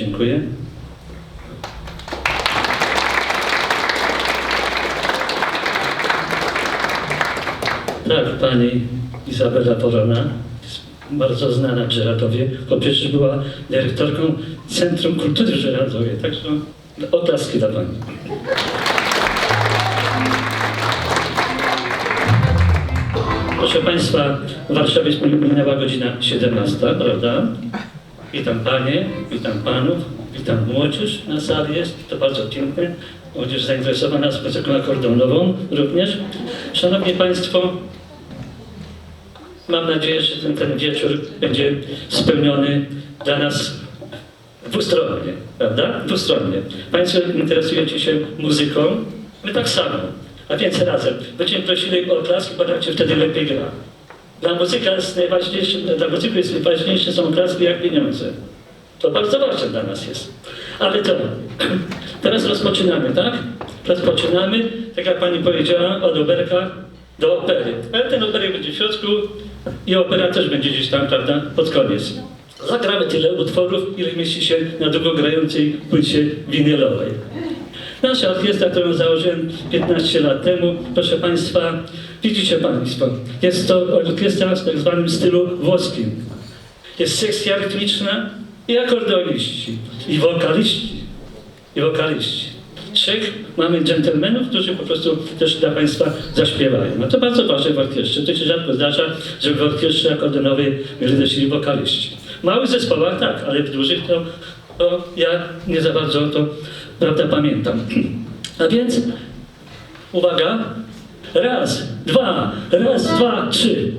Dziękuję. Tak, pani Izabela Porona, bardzo znana w Żeratowie, bo przecież była dyrektorką Centrum Kultury w Żeratowie, także oklaski dla pani. Proszę Państwa, w Warszawie minęła godzina 17, prawda? Witam Panie, witam Panów, witam młodzież na sali jest, to bardzo piękne. Młodzież zainteresowana muzyką akordonową również. Szanowni Państwo, mam nadzieję, że ten, ten wieczór będzie spełniony dla nas dwustronnie, prawda? Dwustronnie. Państwo interesujecie się muzyką, my tak samo, a więc razem. Będziemy prosili o oklaski, bo tak się wtedy lepiej gra. Dla muzyka jest najważniejsze, dla muzyki jest najważniejsze są oklaski jak pieniądze. To bardzo ważne dla nas jest. Ale to, teraz rozpoczynamy, tak? Rozpoczynamy, tak jak pani powiedziała, od oberka do opery. Ale ten operek będzie w środku i opera też będzie gdzieś tam, prawda, pod koniec. Zagramy tyle utworów, ile mieści się na długo grającej płycie winylowej. Nasza orkiestra, którą założyłem 15 lat temu, proszę Państwa, widzicie Państwo, jest to orkiestra w tak zwanym stylu włoskim. Jest sekcja rytmiczna i akordeoniści, i wokaliści, i wokaliści. Trzech mamy dżentelmenów, którzy po prostu też dla Państwa zaśpiewają. No to bardzo ważne w orkiestrze. To się rzadko zdarza, że w orkiestrze akordeonowej mieli też i wokaliści. W małych zespołach tak, ale w dużych to, to ja nie za bardzo to prawda, pamiętam. A więc uwaga. Raz, dwa, raz, dwa, trzy.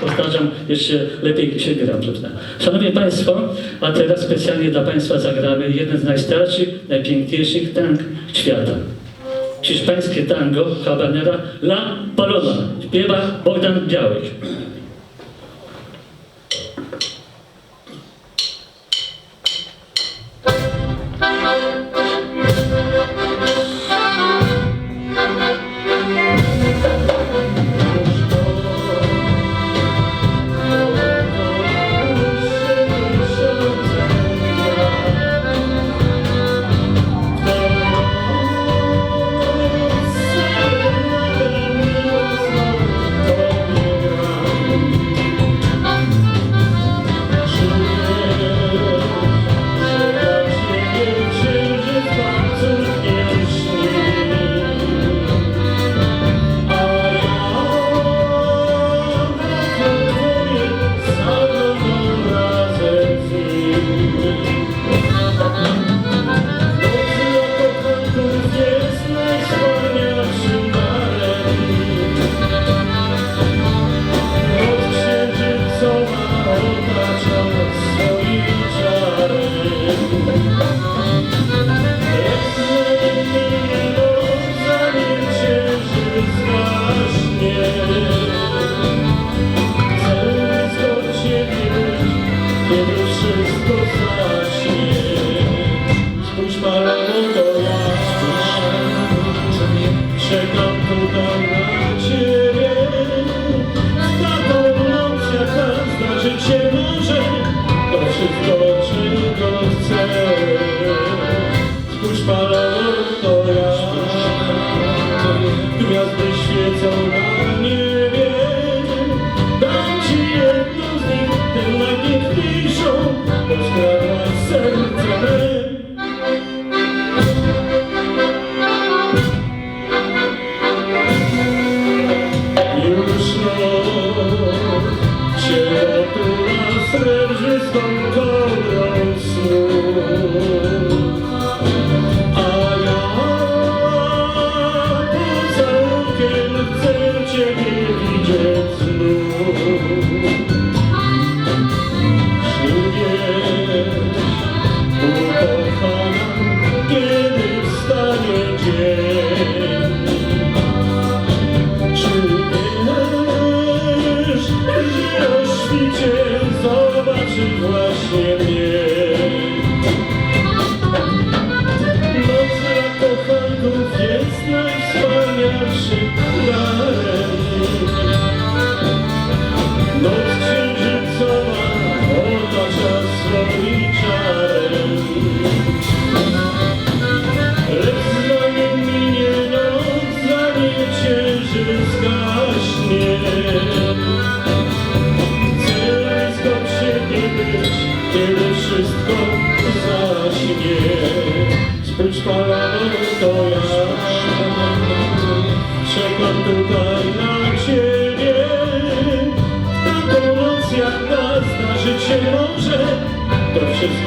Powtarzam, jeszcze lepiej się gra, prawda? Szanowni Państwo, a teraz specjalnie dla Państwa zagramy jeden z najstarszych, najpiękniejszych tank świata. Hiszpańskie tango habanera La Paloma. Śpiewa Bogdan Białek.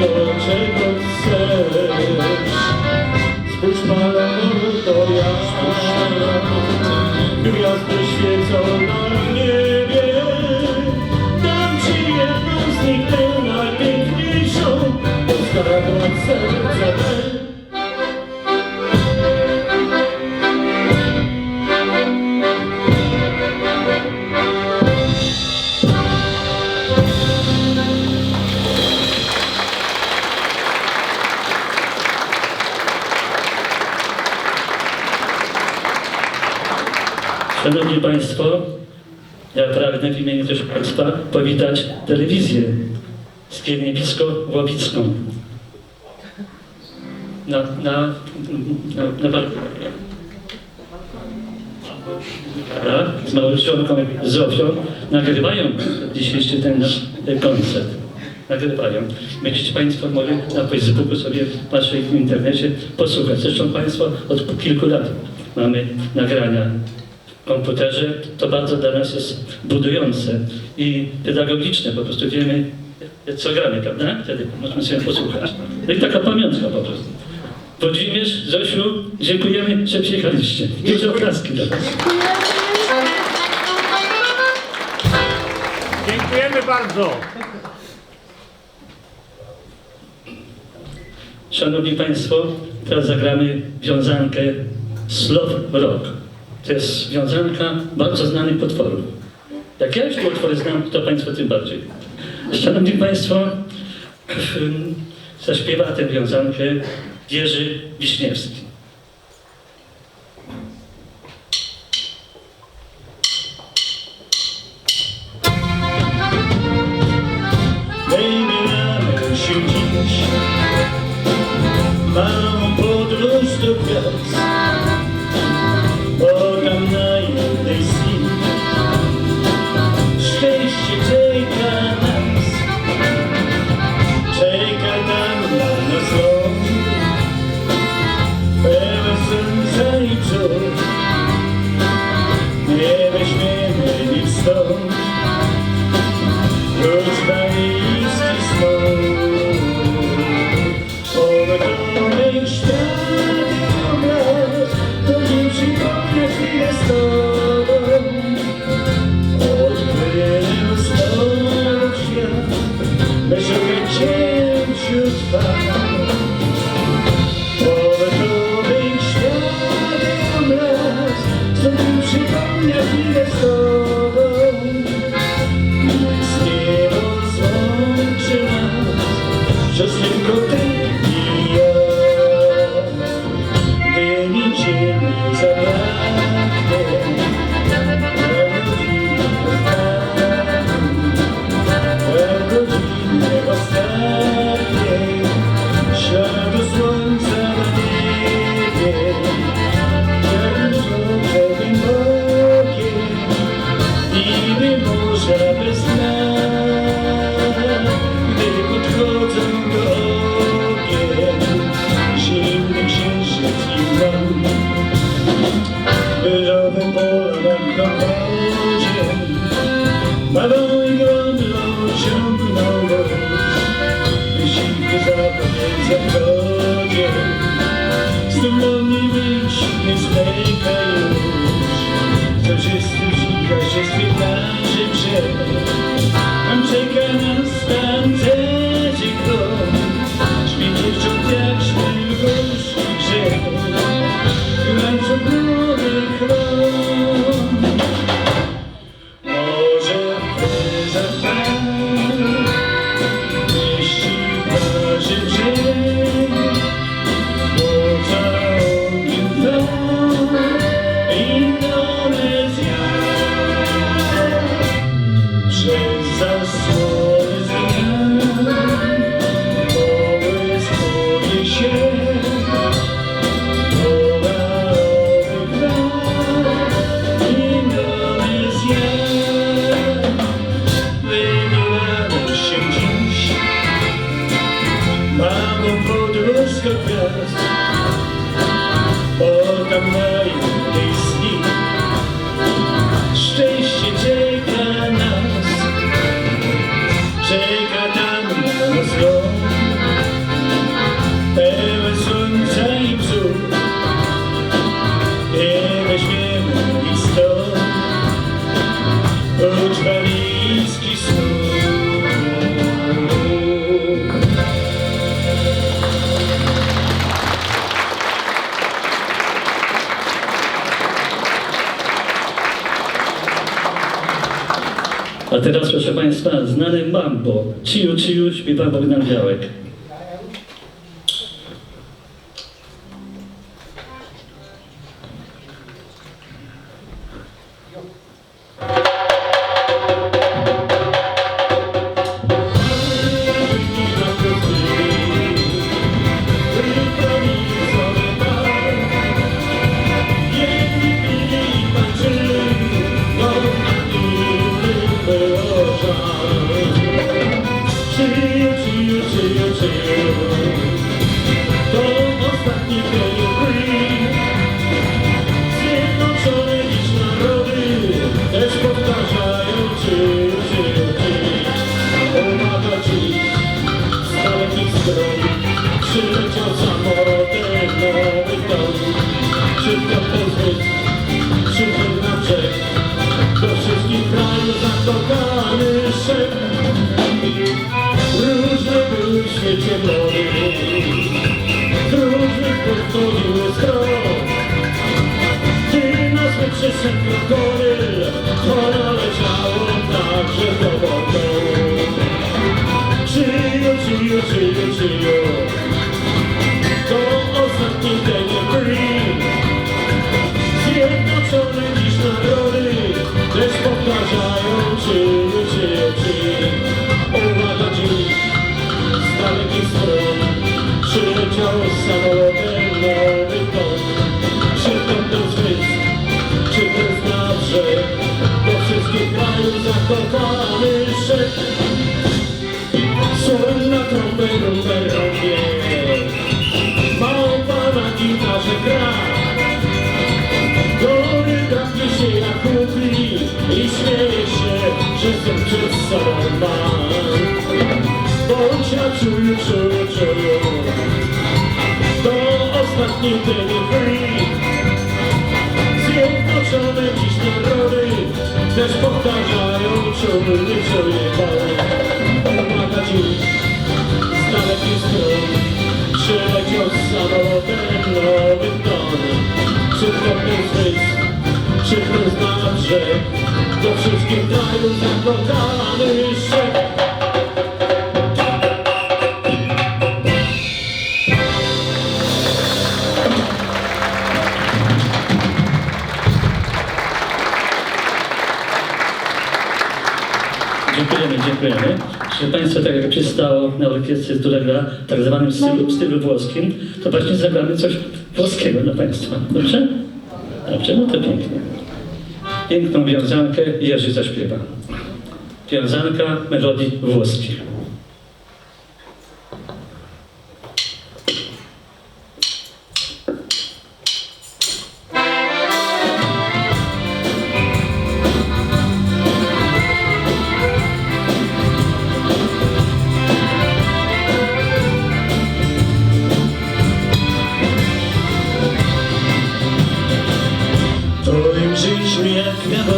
的吹诺。Skierniewicko-Łowicką. Na, na, na, na, na Dobra, z małżonką Zofią nagrywają dzisiejszy ten nasz koncert. Nagrywają. Będziecie Państwo mogli na Facebooku sobie patrzeć w internecie, posłuchać. Zresztą Państwo od kilku lat mamy nagrania w komputerze. To bardzo dla nas jest budujące i pedagogiczne. Po prostu wiemy, co gramy, prawda? Wtedy możemy sobie posłuchać. No i taka pamiątka po prostu. Włodzimierz, Zosiu, dziękujemy, że przyjechaliście. Duże oklaski dla Was. Dziękujemy bardzo. Szanowni Państwo, teraz zagramy wiązankę Slow Rock. To jest wiązanka bardzo znanych potworów. Jak ja już te utwory znam, to Państwo tym bardziej. Szanowni Państwo, zaśpiewa tę wiązankę Jerzy Wiśniewski. Znane mambo. Ciu, ciu, śpiewa Bogdan Białek. and you go krajów zakopany szep Słynna trąbę numerowie Małpa na gitarze gra. Gory drapie się jak kupi I śmieje się, że są przed sobą ma Bądź ja czuję, czuję, czuję. To ostatni dzień free Zjednoczone Też powtarzają, czuję, czuję, czuję Pomaga dziś z dalekich stron. Przyleciał z samolotem nowy ton Przykrotny zwyz, przykrotny zna brzeg Do wszystkich krajów zablokowany szef Dziękujemy, dziękujemy. Proszę Państwa, tak jak przystało na orkiestrze, która gra w tak zwanym stylu, stylu włoskim, to właśnie zagramy coś włoskiego dla Państwa. Dobrze? Dobrze, no to pięknie. Piękną wiązankę Jerzy zaśpiewa. Wiązanka melodii włoskich. Maria,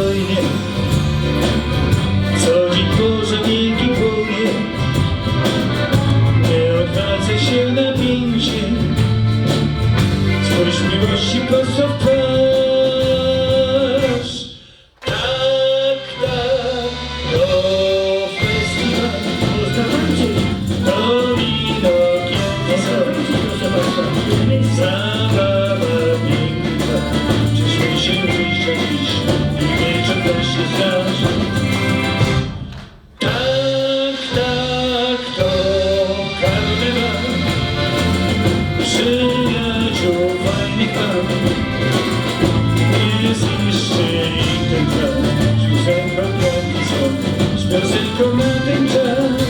na ten czas.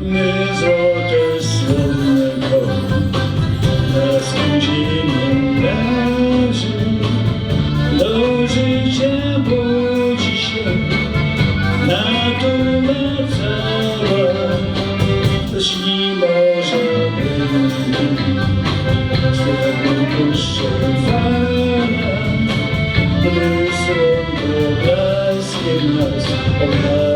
My złote słonko nas ziemię raży, do życia budzi się natura cała, jeśli może być, Twojego puszczę fala, gdy słonko blaskiem nas.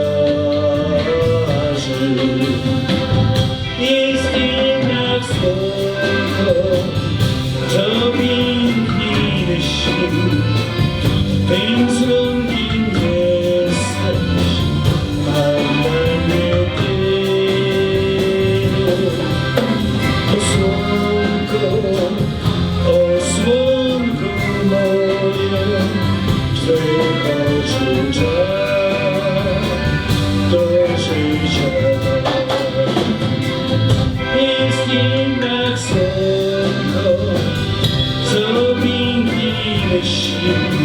Thank you.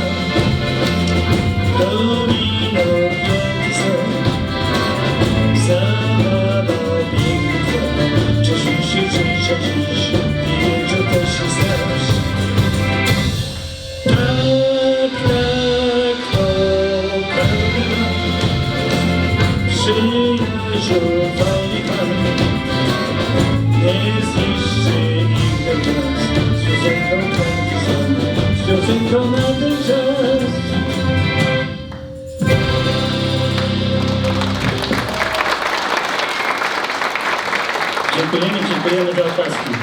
love. Dziękujemy, dziękujemy za oklaski.